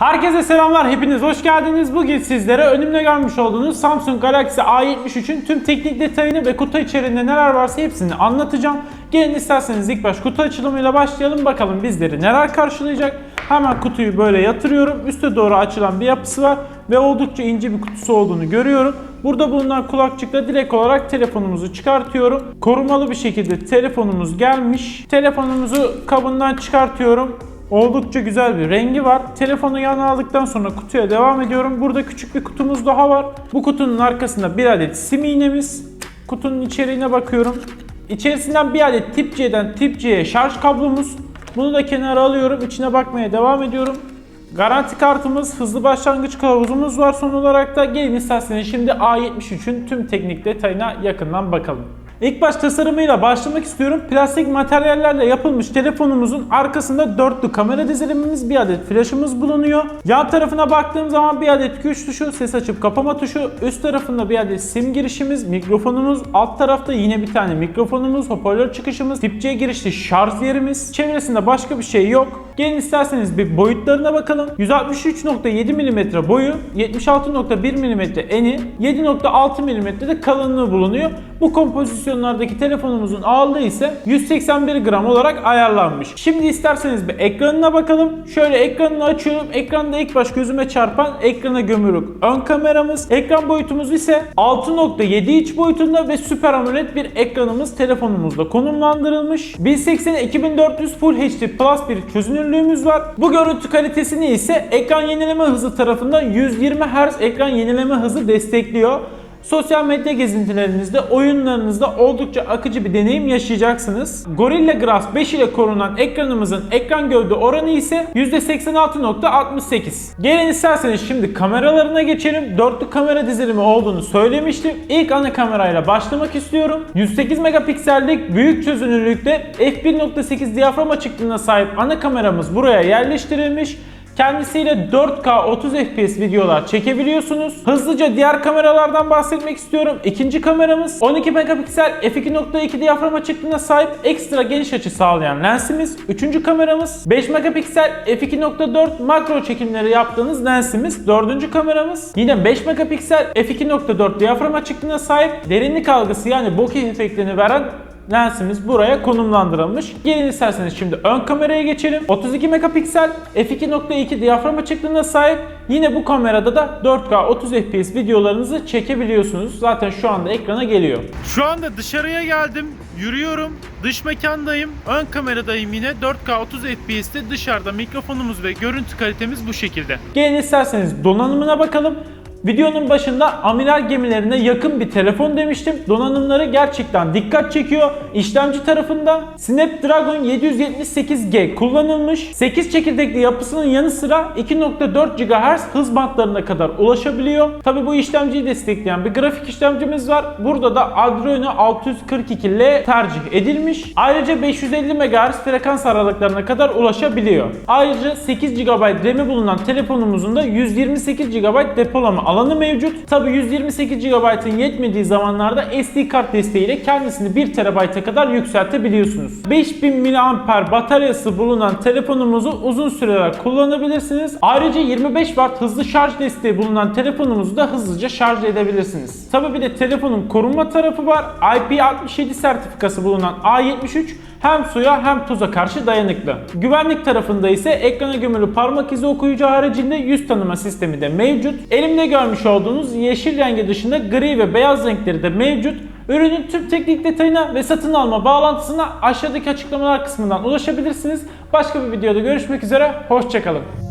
Herkese selamlar, hepiniz hoş geldiniz. Bugün sizlere önümde görmüş olduğunuz Samsung Galaxy A73'ün tüm teknik detayını ve kutu içerisinde neler varsa hepsini anlatacağım. Gelin isterseniz ilk baş kutu açılımıyla başlayalım. Bakalım bizleri neler karşılayacak. Hemen kutuyu böyle yatırıyorum. Üste doğru açılan bir yapısı var ve oldukça ince bir kutusu olduğunu görüyorum. Burada bulunan kulakçıkla direkt olarak telefonumuzu çıkartıyorum. Korumalı bir şekilde telefonumuz gelmiş. Telefonumuzu kabından çıkartıyorum. Oldukça güzel bir rengi var. Telefonu yana aldıktan sonra kutuya devam ediyorum. Burada küçük bir kutumuz daha var. Bu kutunun arkasında bir adet sim iğnemiz. Kutunun içeriğine bakıyorum. İçerisinden bir adet tip C'den tip C'ye şarj kablomuz. Bunu da kenara alıyorum. İçine bakmaya devam ediyorum. Garanti kartımız, hızlı başlangıç kılavuzumuz var son olarak da. Gelin isterseniz şimdi A73'ün tüm teknik detayına yakından bakalım. İlk baş tasarımıyla başlamak istiyorum. Plastik materyallerle yapılmış telefonumuzun arkasında dörtlü kamera dizilimimiz, bir adet flaşımız bulunuyor. Yan tarafına baktığım zaman bir adet güç tuşu, ses açıp kapama tuşu, üst tarafında bir adet sim girişimiz, mikrofonumuz, alt tarafta yine bir tane mikrofonumuz, hoparlör çıkışımız, tip C girişli şarj yerimiz. Çevresinde başka bir şey yok. Gelin isterseniz bir boyutlarına bakalım. 163.7 mm boyu, 76.1 mm eni, 7.6 mm de kalınlığı bulunuyor. Bu kompozisyonlardaki telefonumuzun ağırlığı ise 181 gram olarak ayarlanmış. Şimdi isterseniz bir ekranına bakalım. Şöyle ekranını açıyorum. Ekranda ilk baş gözüme çarpan ekrana gömülük ön kameramız. Ekran boyutumuz ise 6.7 inç boyutunda ve Super AMOLED bir ekranımız telefonumuzda konumlandırılmış. 1080'e 2400 Full HD Plus bir çözünürlüğümüz var. Bu görüntü kalitesini ise ekran yenileme hızı tarafından 120 Hz ekran yenileme hızı destekliyor. Sosyal medya gezintilerinizde, oyunlarınızda oldukça akıcı bir deneyim yaşayacaksınız. Gorilla Glass 5 ile korunan ekranımızın ekran gövde oranı ise %86.68. Gelin isterseniz şimdi kameralarına geçelim. Dörtlü kamera dizilimi olduğunu söylemiştim. İlk ana kamerayla başlamak istiyorum. 108 megapiksellik büyük çözünürlükte f1.8 diyafram açıklığına sahip ana kameramız buraya yerleştirilmiş. Kendisiyle 4K 30 FPS videolar çekebiliyorsunuz. Hızlıca diğer kameralardan bahsetmek istiyorum. İkinci kameramız 12 megapiksel f2.2 diyafram açıklığına sahip ekstra geniş açı sağlayan lensimiz. Üçüncü kameramız 5 megapiksel f2.4 makro çekimleri yaptığınız lensimiz. Dördüncü kameramız yine 5 megapiksel f2.4 diyafram açıklığına sahip derinlik algısı yani bokeh efektini veren lensimiz buraya konumlandırılmış. Gelin isterseniz şimdi ön kameraya geçelim. 32 megapiksel f2.2 diyafram açıklığına sahip. Yine bu kamerada da 4K 30 FPS videolarınızı çekebiliyorsunuz. Zaten şu anda ekrana geliyor. Şu anda dışarıya geldim. Yürüyorum. Dış mekandayım. Ön kameradayım yine. 4K 30 FPS'te dışarıda mikrofonumuz ve görüntü kalitemiz bu şekilde. Gelin isterseniz donanımına bakalım. Videonun başında amiral gemilerine yakın bir telefon demiştim. Donanımları gerçekten dikkat çekiyor. İşlemci tarafında Snapdragon 778G kullanılmış. 8 çekirdekli yapısının yanı sıra 2.4 GHz hız bantlarına kadar ulaşabiliyor. Tabi bu işlemciyi destekleyen bir grafik işlemcimiz var. Burada da Adreno 642L tercih edilmiş. Ayrıca 550 MHz frekans aralıklarına kadar ulaşabiliyor. Ayrıca 8 GB RAM'i bulunan telefonumuzun da 128 GB depolama alanı mevcut. Tabi 128 GB'ın yetmediği zamanlarda SD kart desteğiyle kendisini 1 TB'a kadar yükseltebiliyorsunuz. 5000 mAh bataryası bulunan telefonumuzu uzun süreler kullanabilirsiniz. Ayrıca 25 Watt hızlı şarj desteği bulunan telefonumuzu da hızlıca şarj edebilirsiniz. Tabi bir de telefonun korunma tarafı var. IP67 sertifikası bulunan A73 hem suya hem toza karşı dayanıklı. Güvenlik tarafında ise ekrana gömülü parmak izi okuyucu haricinde yüz tanıma sistemi de mevcut. Elimde görmüş olduğunuz yeşil rengi dışında gri ve beyaz renkleri de mevcut. Ürünün tüm teknik detayına ve satın alma bağlantısına aşağıdaki açıklamalar kısmından ulaşabilirsiniz. Başka bir videoda görüşmek üzere, hoşçakalın.